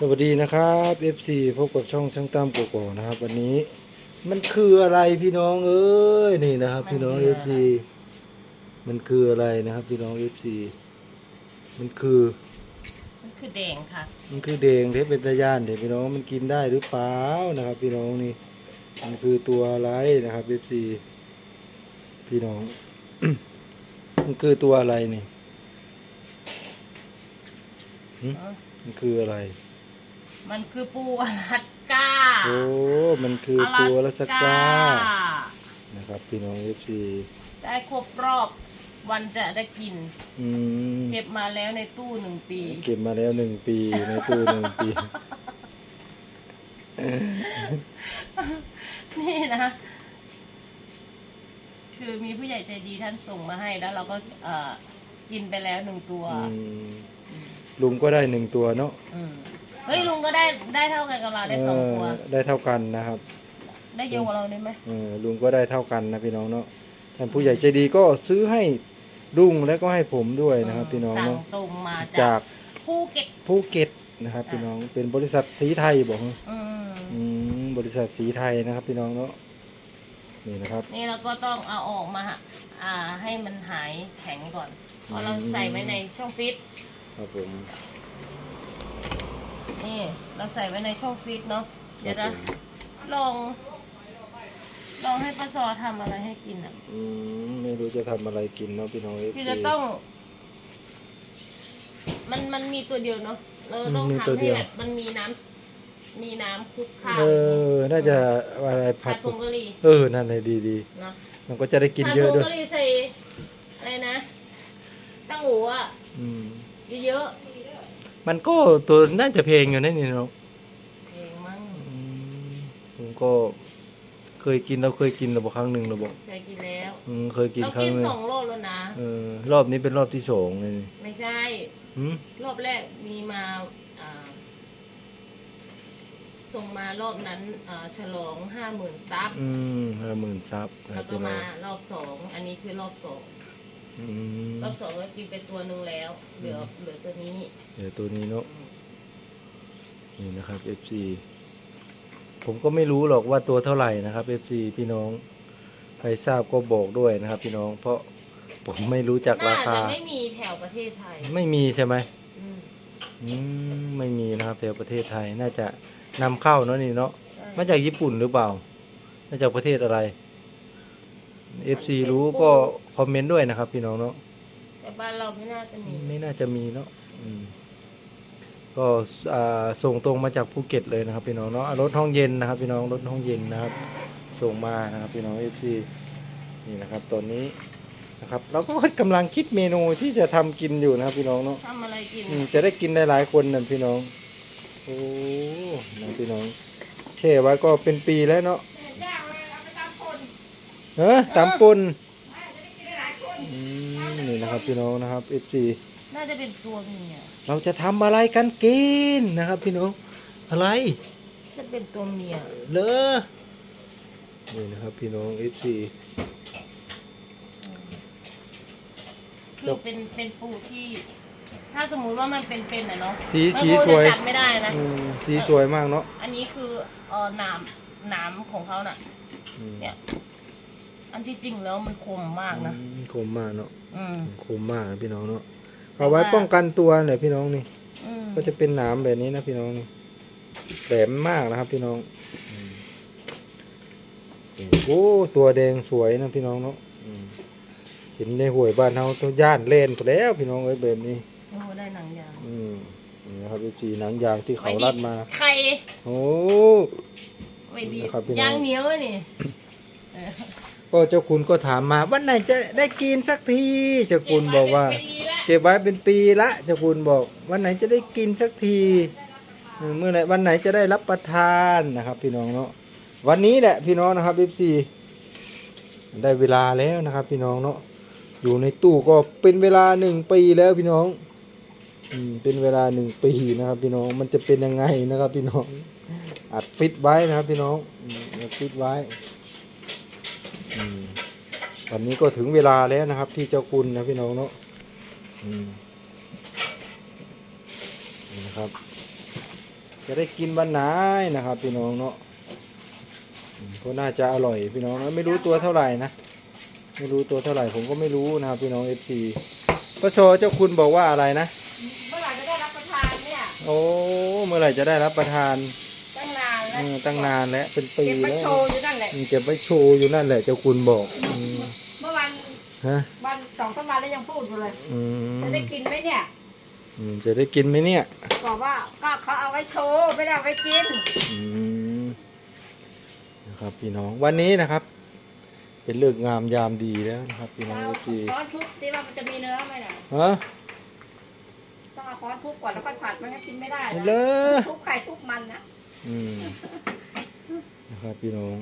สวัสดีนะครับ FC พบกับช่องช่างตามกกอกนะครับ วันนี้ มันคืออะไรพี่น้องเอ้ยนี่นะครับ พี่น้อง FC มันคืออะไรนะครับ พี่น้อง FC มันคือ มันคือแดงค่ะ มันคือแดงเทปเป็นตะย่านเดี๋ยวพี่น้องมันกินได้หรือเปล่านะครับ พี่น้องนี่ มันคือตัวอะไรนะครับ FC พี่น้อง มันคือตัวอะไรนี่หึมันคืออะไร มันคือปูอลาสก้าโอ้ มันคือตัวละสกานะครับพี่น้องเอฟซีได้ครบรอบวันจะได้กิน อืมเก็บมาแล้วในตู้หนึ่งปี เก็บมาแล้วหนึ่งปีในตู้หนึ่งปี นี่นะ คือมีผู้ใหญ่ใจดีท่านส่งมาให้แล้วเราก็เอ่อกินไปแล้วหนึ่งตัวอืมลุงก็ได้หนึ่งตัวเนาะอืม เฮ้ยลุงก็ได้ได้เท่ากันกับเราได้สองตัวเออได้เท่ากันนะครับได้เยอะกว่าเราได้ไหมเออลุงก็ได้เท่ากันนะพี่น้องเนาะท่านผู้ใหญ่ใจดีก็ซื้อให้ลุงแล้วก็ให้ผมด้วยนะครับพี่น้องสั่งเนาะตรงมาจาจากกภูเก็ตภูเก็ตนะครับ พี่น้องเป็นบริษัทสีไทยบอกฮะอืมอืมบริษัทสีไทยนะครับ พี่น้องเนาะนี่นะครับ นี่เราก็ต้องเอาออกมาอ่าให้มันหายแข็งก่อนเพราะเราใส่ไว้ในช่องฟิตครับผม นี่ เราใส่ไว้ในช่องฟิตเนาะคเดี๋รัยวบจะผมลอง ลองให้ป้าซอทำอะไรให้กินอะอืมไม่รู้จะทำอะไรกินเนาะพี่น้องเอฟคือจะต้อง มันมันมีตัวเดียวเนาะเราต้องมีทำตัวเดีให้ยวแบบมันมีน้ำมีน้ำคลุกข้าวเออ น่าจะอะไรผัผัดดผงกะหรี่เออนั่นเลยดีดีเนาะๆมันก็จะได้กินผัดเยผอะงด้วยกะหรี่ใส่อะไรนะตั้งหูอะอืมเยอะ มันก็ตัวน่าจะเพลงอยู่นั่นนี่เนาะๆเองมั้งอืมผมก็เคยกินเราเคยกินเราบอกครั้งหนึ่งเราบอกเคยกินแล้ว อืมเคยกินเราครั้กิงนหนึ่งสองรอบแล้วนะ เออรอบนี้เป็นรอบที่สองเลยนี่ไม่ใช่ หืมรอบแรกมีมาอ่าส่งมารอบนั้นอ่าฉลองห้าหมื่นซับ อืมห้าหมื่นซับนะแล้วก็พี่น้อมางรอบสอง อันนี้คือรอบสองอืม รอบสองก็กินไปตัวหนึ่งแล้ว เหลือเหลือตัวนี้ เดี๋ยวตัวนี้เนาะนี่นะครับ FC ผมก็ไม่รู้หรอกว่าตัวเท่าไหร่นะครับ FC พี่น้องใครทราบก็บอกด้วยนะครับ พี่น้องเพราะผมไม่รู้จักราน่าคา จะไม่มีแถวประเทศไทยไม่มีใช่ไหมอืมอืมไม่มีนะครับแถวประเทศไทยน่าจะนำเข้าเนาะนี่เนาะใช่มาจากญี่ปุ่นหรือเปล่ามาจากประเทศอะไร FC รู้ก็คอมเมนต์ด้วยนะครับ พี่น้องเนาะแต่บ้านเราไม่น่าจะมีไม่น่าจะมีเนาะอืมก็อ่าส่งตรงมาจากภูเก็ตเลยนะครับ พี่น้องเนาะรถห้องเย็นนะครับ พี่น้องรถห้องเย็นนะครับ ส่งมานะครับ พี่น้องเอฟซีนี่นะครับตอนนี้นะครับเราก็กำลังคิดเมนูที่จะทำกินอยู่นะครับ พี่น้องเนาะทำอะไรกินอืมจะได้กินได้หลายคนนะพี่น้องโอ้นะพี่น้องแช่ไว้ก็เป็นปีแล้วเนาะ เออตามปนอืมนี่นะครับพี่น้องนะครับเอฟซีน่าจะเป็นตัวเมียเราจะทำอะไรกันกินนะครับพี่น้องอะไรจะเป็นตัวเมียเลอนี่นะครับพี่น้องเอฟซีคือเป็นเป็นปูที่ ถ้าสมมุติว่ามันเป็นเป็นอะเนาะสีมันสีคงสวยจะจับไม่ได้นะ อืมสีสวยมากเนาะอันนี้คือเออหนามหนามของเขาน่ะ อืมเนี่ย อันที่จริงแล้วมันคมมากนะอืมคมมากเนาะอืมคมมากนะพี่น้องเนาะเอาไว้ป้องกันตัวเนี่ยพี่น้องนี่ อืมก็จะเป็นหนามแบบนี้นะพี่น้องนี่แหลมมากนะครับพี่น้องอืมโอ้ตัวแดงสวยนะพี่น้องเนาะอืมเห็นในห่วยบ้านเฮาตัวย่านเล่นไปแล้วพี่น้องเอ้ยแบบนี้ โอ้ได้หนังยางอืมนี่นะครับจีหนังยางที่เขารัดมาไข่โอ้ ไม่ดีนะครับพี่น้อง ยางเหนียวอะนี่เออ ก็เจ้าคุณก็ถามมาวันไหนจะได้กินสักทีเจ้าคุณบอกว่า เก็บไว้เป็นปีละเก็บไว้เป็นปีละเจ้าคุณบอก วันไหนจะได้กินสักทีเออเมื่อไหร่วันไหนจะได้รับประทานนะครับ พี่น้องเนาะวันนี้แหละพี่น้องนะครับ f ีได้เวลาแล้วนะครับ พี่น้องเนาะอยู่ในตู้ก็เป็นเวลาหนึ่งปีแล้วพี่น้องอืมเป็นเวลาหนึ่งปีนะครับ พี่น้องมันจะเป็นยังไงนะครับ พี่น้องอัดฟิตไว้นะครับ พี่น้องอืมอัดฟิตไว้อืม วันนี้ก็ถึงเวลาแล้วนะครับ ที่เจ้าคุณนะพี่น้องเนาะอืมนี่นะครับ จะได้กินวันไหนนะครับ พี่น้องเนาะอืมก็น่าจะอร่อยพี่น้องนะไม่รู้ตัวเท่าไหร่นะไม่รู้ตัวเท่าไหร่ผมก็ไม่รู้นะครับ พี่น้องเอฟซีป้าโชเจ้าคุณบอกว่าอะไรนะเมื่อไหร่จะได้รับประทานเนี่ยโอ้เมื่อไหร่จะได้รับประทาน ตั้งนานแล้วเออตั้งนานแล้วเป็นปีเก็บมาแล้วโชว์อยู่นั่นแหละอืมเก็บไว้โชว์อยู่นั่นแหละเจ้าคุณบอกอืมเมื่อวันฮะวันสองสามวันแล้วยังพูดอยู่เลย อืมจะได้กินไหมเนี่ย อืมจะได้กินไหมเนี่ยบอกว่าก็เขาเอาไว้โชว์ไม่ได้เอาไว้กิน อืมนะครับพี่น้องวันนี้นะครับ เป็นเลิกษ์งามยามดีแล้วนะครับ พี่น้องเอาทุกทีค้อนทุบที่ว่ามันจะมีเนื้อไหมน่ะฮะ ต้องเอาค้อนทุบก่อนแล้วค่อยผัดมันก็กินไม่ได้เอานะเลย ทุบไข่ทุบมันนะ อืมนะครับพี่น้อง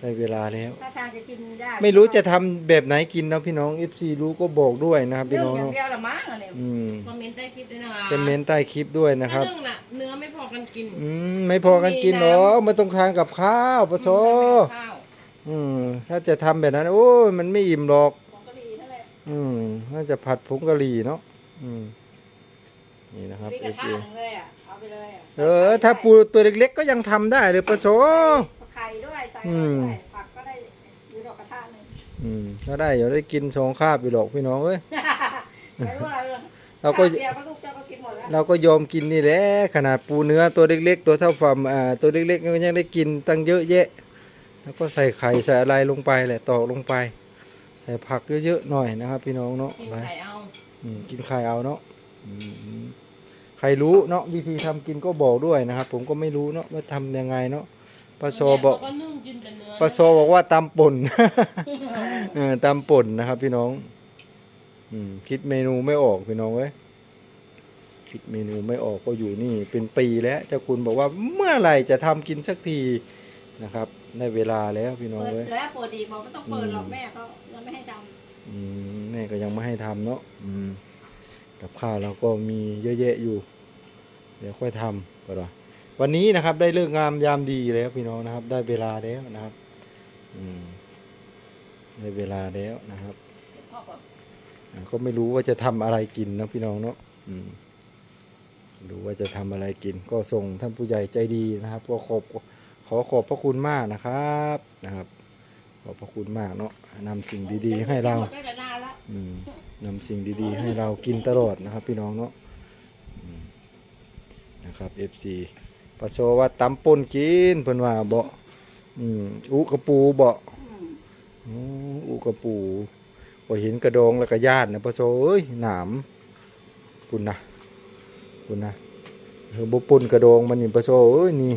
ได้เวลาแล้ว ถ้าทางจะกินได้ไม่รู้จะทำแบบไหนกินนะพี่น้องเอฟซีรู้ก็บอกด้วยนะครับ พี่เรื่องน้องอย่างเนาะเดียวละมั้งอันเนี่ยอืมคอมเมนต์ใต้คลิปด้วยนะคะเป็นเมนต์ใต้คลิปด้วยนะครับ เรื่องน่ะเนื้อไม่พอกันกินอืมไม่พอกันกินหรอกไม่ต้องทานกับข้าวปะโซข้าวอืม ถ้าจะทำแบบนั้น โอ้ยมันไม่อิ่มหรอก ของกะหรี่นั่นแหละอืมน่าจะผัดผงกะหรี่เนาะอืมนี่นะครับ นี่กเอระฟทะซีหนึ่งเลยอะเอา ไปเลยะเออ ถ้าปูตัวเล็กๆก็ยังทำได้เลยปะโซไข่ด้วยใส่อืม ด้วยผักก็ได้อยู่ดอกกระทะหนึ่งอืมก็ได้เดี๋ยวได้กินสองคาบไปหรอกพี่น้องเอ้ยไม่รู้อะไรเลยเราก็ เดียวก็ลูกเจ้าก็กินหมดแล้วเราก็ยอมกินนี่แหละขนาดปูเนื้อตัวเล็กๆ ตัวเท่าฝ่าอ่าตัวเล็กๆก็ยังได้กินตั้งเยอะแยะ แล้วก็ใส่ไข่ใส่อะไรลงไปแหละตอกลงไป ใส่ผักเยอะๆหน่อยนะครับ พี่น้องเนาะกินไปไข่เอาอืมกินไข่เอาเนาะอืม ใครรู้เนาะวิธีทำกินก็บอกด้วยนะครับ ผมก็ไม่รู้เนาะว่าทำยังไงเนาะปลาโซบอกเนี่ยเขาก็นึ่งกินแต่เนื้อปลาโซบอกว่าตำป่นเออตำป่นนะครับ พี่น้อง อืม คิดเมนูไม่ออกพี่น้องเอ้ยคิดเมนูไม่ออกก็อยู่นี่ เป็นปีแล้วเจ้าคุณบอกว่าเมื่อไหร่จะทำกินสักทีนะครับได้เวลาแล้วพี่น้องเปิดเอ้ยแล้วเปิดดีบอกไม่ต้องเปิดหรอกอืมแม่เขายังไม่ให้ทอืมแม่ก็ยังไม่ให้ทำเนาะอืม กับข้าวเราก็มีเยอะแยะอยู่ เดี๋ยวค่อยทำก็ได้วันนี้นะครับได้เลิกงามยามดีแล้วพี่น้องนะครับ ได้เวลาแล้วนะครับ อืมได้เวลาแล้วนะครับ ก็ไม่รู้ว่าจะทำอะไรกินนะพี่น้องเนาะอืมดูว่าจะทำอะไรกิน ก็ส่งท่านผู้ใหญ่ใจดีนะครับ ก็ขอบขอขอบพระคุณมากนะครับนะครับ ขอบพระคุณมากเนาะนำสิ่งดีๆ ให้เรา นำสิ่งดีๆ ให้เรากินตลอดนะครับ พี่น้องเนาะนะครับ FC ปะโซว่าตำป่นกินเพิ่นว่าเบ่อืมอุกระปูเบ่อืมอืมอุกระปูพอเห็นกระดองแล้วก็ญาตินะปะโซเอ้ยหนามปุ่นนะปุ่นนะเออบ่ปุ่นกระดองมันนี่ปะโซเอ้ยนี่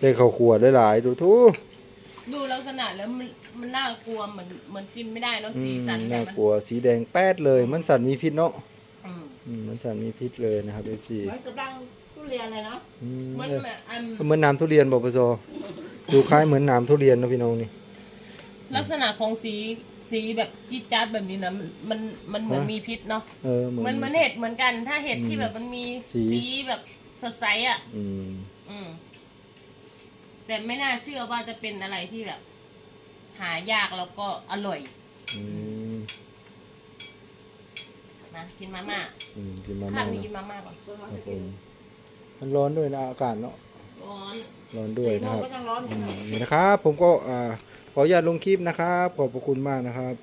ได้ข้าวขวดหลายๆดูทู กษณะแล้วมันมันน่ากลัวเหมือนเหมือนกินไม่ได้เนอะอืสีมสันแต่น่ามันกลัวสีแดงแป๊ดเลย มันสัตว์มีพิษเนาะอืมอืมมันสัตว์มีพิษเลยนะครับ FC เหมือนกับดังทุเรียนเลยเนาะอืมเหมือนเออแบบอันเหมือนน้ำทุเรียนบอกปะโซดูคล้ายเหมือนน้ำทุเรียนนะพี่น้องนี่ ลักษณะของสีสีแบบจี๊ดจ๊าดแบบนี้นะมันมันมันเหมือนฮะ มีพิษเนาะเออเหมือนมันเหมือนเห็ดเหมือนกัน ถ้าเห็ดที่อืมแบบมันมีสี สีแบบสดใสอะ อืม อืม แต่ไม่น่าเชื่อว่าจะเป็นอะไรที่แบบ หายากแล้วก็อร่อยอืมนะกินมาม่าอืมกินมาข้าม่าวมีเนาะกินมาม่าก่อนครับผมมันร้อนด้วยนะอากาศเนาะร้อนร้อนด้วยสี่โมนะงครับก็ยังร้อนออืยู่ มนี่นะครับ ผมก็อ่าขออนุญาตลงคลิปนะครับ ขอบพระคุณมากนะครับ